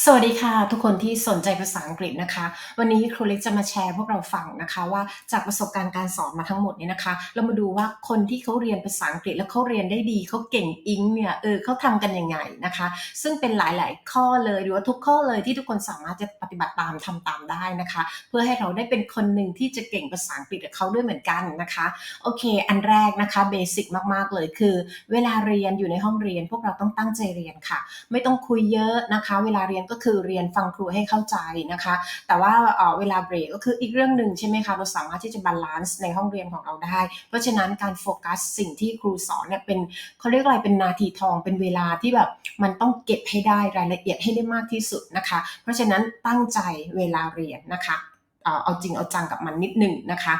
สวัสดีค่ะทุกคนที่สนใจภาษาอังกฤษนะคะ วันนี้ครูเล็กจะมาแชร์พวกเราฟังนะคะว่าจากประสบการณ์การสอนมาทั้งหมดเนี่ยนะคะ เรามาดูว่าคนที่เขาเรียนภาษาอังกฤษแล้วเขาเรียนได้ดีเขาเก่งอิงเนี่ยเออเขาทำกันยังไงนะคะ ซึ่งเป็นหลาย ๆ ข้อเลยหรือว่าทุกข้อเลยที่ทุกคนสามารถจะปฏิบัติตามทำตามได้นะคะ เพื่อให้เราได้เป็นคนหนึ่งที่จะเก่งภาษาอังกฤษกับเขาด้วยเหมือนกันนะคะโอเค อันแรกนะคะเบสิกมาก ๆ เลยคือ เวลาเรียนอยู่ในห้องเรียน พวกเราต้องตั้งใจเรียนค่ะ ไม่ต้องคุยเยอะนะคะ เวลาเรียนก็คือเรียนฟังครูให้เข้าใจนะคะ แต่ว่าเวลาเบรกก็คืออีกเรื่องหนึ่งใช่ไหมคะเราสามารถที่จะบาลานซ์ในห้องเรียนของเราได้ เพราะฉะนั้นการโฟกัสสิ่งที่ครูสอนเนี่ยเป็นเขาเรียกอะไรเป็นนาทีทองเป็นเวลาที่แบบมันต้องเก็บให้ได้รายละเอียดให้ได้มากที่สุดนะคะ เพราะฉะนั้นตั้งใจเวลาเรียนนะคะเออเอาจริงเอาจังกับมันนิดหนึ่งนะคะ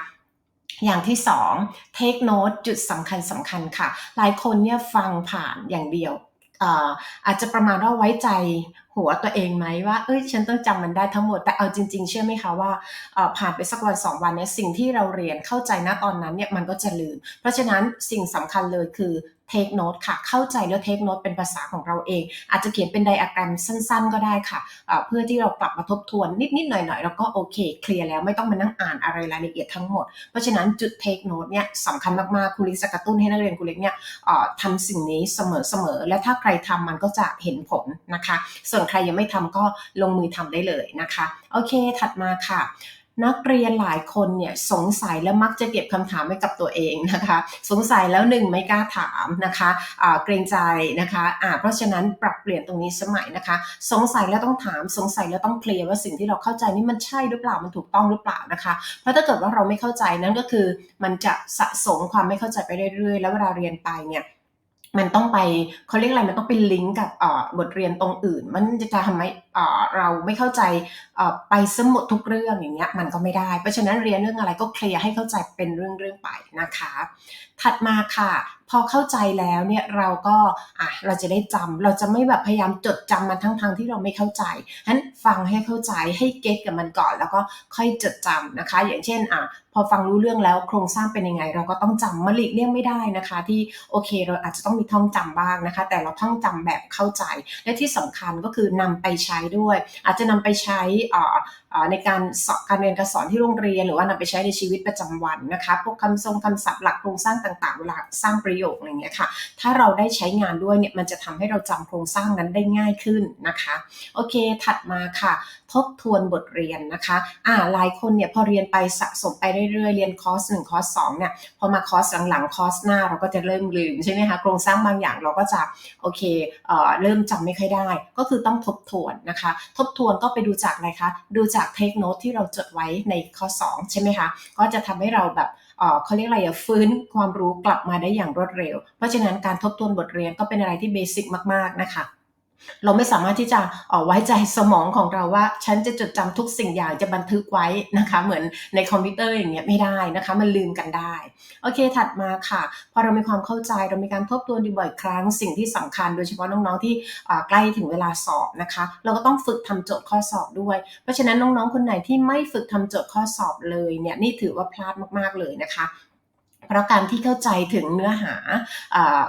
อย่างที่สอง take note จุดสำคัญสำคัญค่ะ หลายคนเนี่ยฟังผ่านอย่างเดียว อาจจะประมาณว่าไว้ใจหัวตัวเองไหมว่า เอ้ย ฉันต้องจำมันได้ทั้งหมด แต่เอาจริง ๆ เชื่อไหมคะว่าผ่านไปสักวันสองวันเนี่ยสิ่งที่เราเรียนเข้าใจณตอนนั้นเนี่ยมันก็จะลืม เพราะฉะนั้นสิ่งสำคัญเลยคือ take note ค่ะ เข้าใจแล้ว take note เป็นภาษาของเราเอง อาจจะเขียนเป็นไดอะแกรมสั้น ๆ ก็ได้ค่ะเอ่อเพื่อที่เรากลับมาทบทวนนิด ๆ หน่อย ๆ แล้วก็โอเค เคลียร์แล้วไม่ต้องมานั่งอ่านอะไรรายละเอียดทั้งหมด เพราะฉะนั้นจุด take note เนี่ยสำคัญมาก ๆครูเล็กจะกระตุ้นให้นักเรียนครูเล็กเนี่ยทำสิ่งนี้เสมอ ๆ และถ้าใครทำมันก็จะเห็นผลนะคะ ส่วนใครยังไม่ทำก็ลงมือทำได้เลยนะคะ โอเค ถัดมาค่ะ นักเรียนหลายคนเนี่ยสงสัยและมักจะเก็บคำถามไว้กับตัวเองนะคะ สงสัยแล้วหนึ่งไม่กล้าถามนะคะเกรงใจนะคะอ่าเพราะฉะนั้นปรับเปลี่ยนตรงนี้สมัยนะคะ สงสัยแล้วต้องถามสงสัยแล้วต้องเคลียร์ว่าสิ่งที่เราเข้าใจนี่มันใช่หรือเปล่ามันถูกต้องหรือเปล่านะคะ เพราะถ้าเกิดว่าเราไม่เข้าใจนั่นก็คือ มันจะสะสมความไม่เข้าใจไปเรื่อยๆ แล้วเวลาเรียนไปเนี่ยมันต้องไปเขาเรียกอะไรมันต้องไปลิงก์กับบทเรียนตรงอื่น มันจะทำให้เราไม่เข้าใจไปซะหมดทุกเรื่องอย่างเงี้ยมันก็ไม่ได้ เพราะฉะนั้นเรียนเรื่องอะไรก็เคลียร์ให้เข้าใจเป็นเรื่องๆไปนะคะ ถัดมาค่ะ พอเข้าใจแล้วเนี่ยเราก็อะเราจะได้จำเราจะไม่แบบพยายามจดจำมันทั้งๆที่เราไม่เข้าใจฉะนั้นฟังให้เข้าใจให้เก็ตกับมันก่อน แล้วก็ค่อยจดจำนะคะ อย่างเช่นอะพอฟังรู้เรื่องแล้วโครงสร้างเป็นยังไง เราก็ต้องจำมาหลีกเลี่ยงไม่ได้นะคะ ที่โอเค เราอาจจะต้องมีท่องจำบ้างนะคะ แต่เราท่องจำแบบเข้าใจ และที่สำคัญก็คือนำไปใช้ด้วย อาจจะนำไปใช้ในการสอบการเรียนการสอนที่โรงเรียน หรือว่านำไปใช้ในชีวิตประจำวันนะคะพวกคำทรงคำศัพท์หลักโครงสร้างต่างๆเวลาสร้างประโยคอะไรเงี้ยค่ะ ถ้าเราได้ใช้งานด้วยเนี่ยมันจะทำให้เราจำโครงสร้างนั้นได้ง่ายขึ้นนะคะ โอเค ถัดมาค่ะ ทบทวนบทเรียนนะคะอ่าหลายคนเนี่ยพอเรียนไปสะสมไปเรื่อยๆ เรียนคอร์สหนึ่งคอร์สสองเนี่ยพอมาคอร์สหลังๆคอร์สหน้าเราก็จะเริ่มลืมใช่ไหมคะโครงสร้างบางอย่างเราก็จะโอเคเอ่อเริ่มจำไม่ค่อยได้ ก็คือต้องทบทวนนะคะ ทบทวนก็ไปดูจากอะไรคะดูจากเทคโน e ที่เราจดไว้ในข้อ 2 ใช่ไหมคะ ก็จะทำให้เราแบบเอ่อเขาเรียกอะไรอะฟื้นความรู้กลับมาได้อย่างรวดเร็ว เพราะฉะนั้นการทบทวนบทเรียนก็เป็นอะไรที่เบสิกมาก ๆ นะคะ เราไม่สามารถที่จะออไว้ใจสมองของเราว่า ฉันจะจดจำทุกสิ่งอย่างจะบันทึกไว้นะคะ เหมือนในคอมพิวเตอร์อย่างเงี้ยไม่ได้นะคะ มันลืมกันได้โอเค ถัดมาค่ะพอเรามีความเข้าใจเรามีการทบทวนอยู่บ่อยครั้งสิ่งที่สำคัญ โดยเฉพาะน้องๆที่ใกล้ถึงเวลาสอบนะคะ เราก็ต้องฝึกทำโจทย์ข้อสอบด้วย เพราะฉะนั้นน้องๆคนไหนที่ไม่ฝึกทำโจทย์ข้อสอบเลยเนี่ยนี่ถือว่าพลาดมากๆเลยนะคะ เพราะการที่เข้าใจถึงเนื้อหา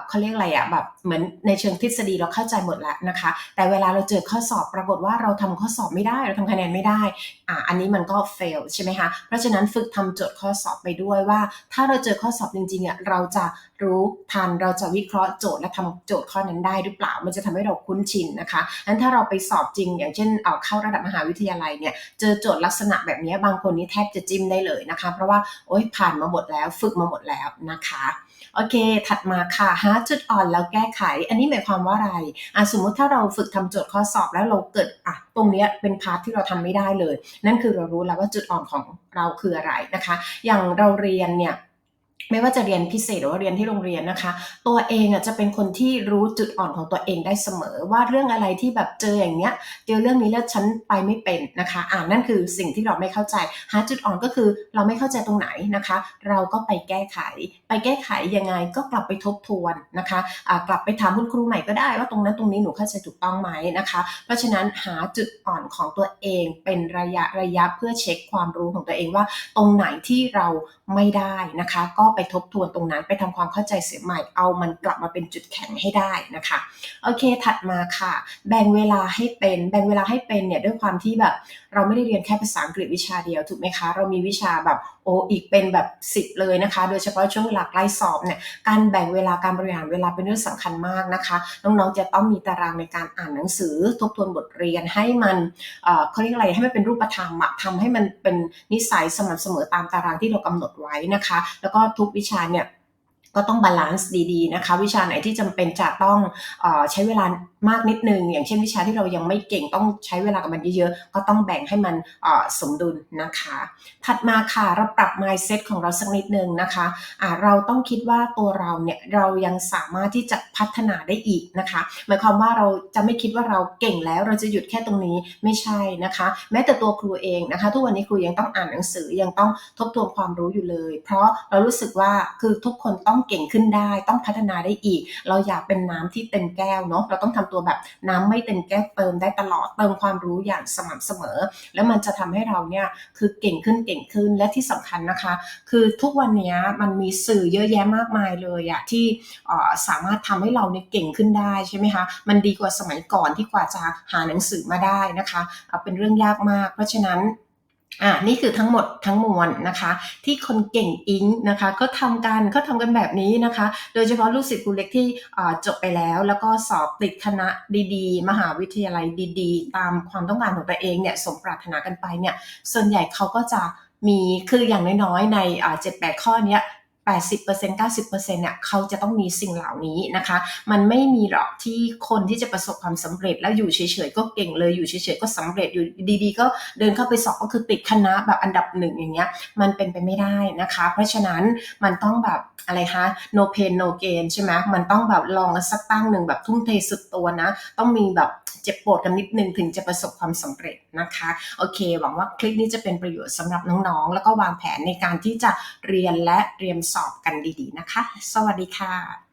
เขาเรียกอะไรอะแบบเหมือนในเชิงทฤษฎีเราเข้าใจหมดแล้วนะคะ แต่เวลาเราเจอข้อสอบปรากฏว่าเราทำข้อสอบไม่ได้ เราทำคะแนนไม่ได้อ่าอันนี้มันก็ fail ใช่ไหมคะเพราะฉะนั้นฝึกทำโจทย์ข้อสอบไปด้วยว่า ถ้าเราเจอข้อสอบจริงๆอะเราจะรู้ทันเราจะวิเคราะห์โจทย์และทำโจทย์ข้อนั้นได้หรือเปล่า มันจะทำให้เราคุ้นชินนะคะงั้นถ้าเราไปสอบจริง อย่างเช่นเอาเข้าระดับมหาวิทยาลัยเนี่ยเจอโจทย์ลักษณะแบบนี้บางคนนี่แทบจะจิ้มได้เลยนะคะ เพราะว่าโอ๊ยผ่านมาหมดแล้ว ฝึกมาหมดแล้วนะคะโอเค ถัดมาค่ะหาจุดอ่อนแล้วแก้ไข อันนี้หมายความว่าอะไรอะสมมุติถ้าเราฝึกทำโจทย์ข้อสอบแล้วเราเกิดอะตรงเนี้ยเป็นพาร์ทที่เราทำไม่ได้เลย นั่นคือเรารู้แล้วว่าจุดอ่อนของเราคืออะไรนะคะ อย่างเราเรียนเนี่ย ไม่ว่าจะเรียนพิเศษหรือว่าเรียนที่โรงเรียนนะคะ ตัวเองอะจะเป็นคนที่รู้จุดอ่อนของตัวเองได้เสมอ ว่าเรื่องอะไรที่แบบเจออย่างเนี้ยเจอเรื่องนี้แล้วฉันไปไม่เป็นนะคะ อ่านั่นคือสิ่งที่เราไม่เข้าใจ หาจุดอ่อนก็คือเราไม่เข้าใจตรงไหนนะคะ เราก็ไปแก้ไข ไปแก้ไขยังไงก็กลับไปทบทวนนะคะอ่ากลับไปถามคุณครูใหม่ก็ได้ว่าตรงนั้นตรงนี้หนูเข้าใจถูกต้องไหมนะคะ เพราะฉะนั้นหาจุดอ่อนของตัวเองเป็นระยะระยะเพื่อเช็คความรู้ของตัวเองว่า ตรงไหนที่เราไม่ได้นะคะ ก็ไปทบทวนตรงนั้นไปทำความเข้าใจเสียใหม่ เอามันกลับมาเป็นจุดแข็งให้ได้นะคะ โอเค ถัดมาค่ะ แบ่งเวลาให้เป็น แบ่งเวลาให้เป็นเนี่ยด้วยความที่แบบ เราไม่ได้เรียนแค่ภาษาอังกฤษวิชาเดียวถูกไหมคะ เรามีวิชาแบบโออีกเป็นแบบสิบเลยนะคะ โดยเฉพาะช่วงเวลาใกล้สอบเนี่ยการแบ่งเวลาการบริหารเวลาเป็นเรื่องสำคัญมากนะคะ น้องๆจะต้องมีตารางในการอ่านหนังสือทบทวนบทเรียนให้มันเอ่อเขาเรียกอะไรให้มันเป็นรูปธรรมอะทำให้มันเป็นนิสัยสม่ำเสมอตามตารางที่เรากำหนดไว้นะคะ แล้วก็ทุกวิชาเนี่ย ก็ต้องบาลานซ์ดีๆนะคะ วิชาไหนที่จำเป็นจะต้องอใช้เวลามากนิดนึง อย่างเช่นวิชาที่เรายังไม่เก่งต้องใช้เวลากับมันเยอะๆ ก็ต้องแบ่งให้มันสมดุลนะคะ ถัดมาค่ะเราปรับ mindset ของเราสักนิดนึงนะคะอ่าเราต้องคิดว่าตัวเราเนี่ยเรายังสามารถที่จะพัฒนาได้อีกนะคะ หมายความว่าเราจะไม่คิดว่าเราเก่งแล้วเราจะหยุดแค่ตรงนี้ไม่ใช่นะคะ แม้แต่ตัวครูเองนะคะ ทุกวันนี้ครูยังต้องอ่านหนังสือยังต้องทบทวนความรู้อยู่เลย เพราะเรารู้สึกว่าคือทุกคนต้องเก่งขึ้นได้ ต้องพัฒนาได้อีก เราอยากเป็นน้ำที่เต็มแก้วเนาะเราต้องทำตัวแบบน้ำไม่เต็มแก้วเติมได้ตลอดเติมความรู้อย่างสม่ำเสมอ แล้วมันจะทำให้เราเนี่ยคือเก่งขึ้นเก่งขึ้นและที่สำคัญนะคะ คือทุกวันนี้มันมีสื่อเยอะแยะมากมายเลยอะที่สามารถทำให้เราเนี่ยเก่งขึ้นได้ใช่ไหมคะมันดีกว่าสมัยก่อนที่กว่าจะหาหนังสือมาได้นะคะเเป็นเรื่องยากมาก เพราะฉะนั้น อ่านี่คือทั้งหมดทั้งมวลนะคะ ที่คนเก่งอิงนะคะก็ทำกันเขาทำกันแบบนี้นะคะ โดยเฉพาะลูกศิษย์ครูเล็กที่จบไปแล้ว แล้วก็สอบติดคณะดีๆ มหาวิทยาลัยดีๆ ตามความต้องการของตัวเองเนี่ยสมปรารถนากันไปเนี่ยส่วนใหญ่เขาก็จะมีคืออย่างน้อยๆ ในเจ็ดแปดข้อเนี้ย 80% 90%เนี่ยเขาจะต้องมีสิ่งเหล่านี้นะคะ มันไม่มีหรอกที่คนที่จะประสบความสำเร็จ แล้วอยู่เฉยๆก็เก่งเลยอยู่เฉยๆก็สำเร็จอยู่ดีๆ ก็เดินเข้าไปสอบก็คือติดคณะแบบอันดับหนึ่งอย่างเงี้ยมันเป็นไปไม่ได้นะคะ เพราะฉะนั้นมันต้องแบบอะไรคะ no pain no gain ใช่ไหมมันต้องแบบลองสักตั้งหนึ่งแบบทุ่มเทสุดตัวนะ ต้องมีแบบเจ็บปวดกันนิดนึงถึงจะประสบความสำเร็จนะคะ โอเค หวังว่าคลิปนี้จะเป็นประโยชน์สำหรับน้องๆ แล้วก็วางแผนในการที่จะเรียนและเตรียมสอบกันดีๆนะคะ สวัสดีค่ะ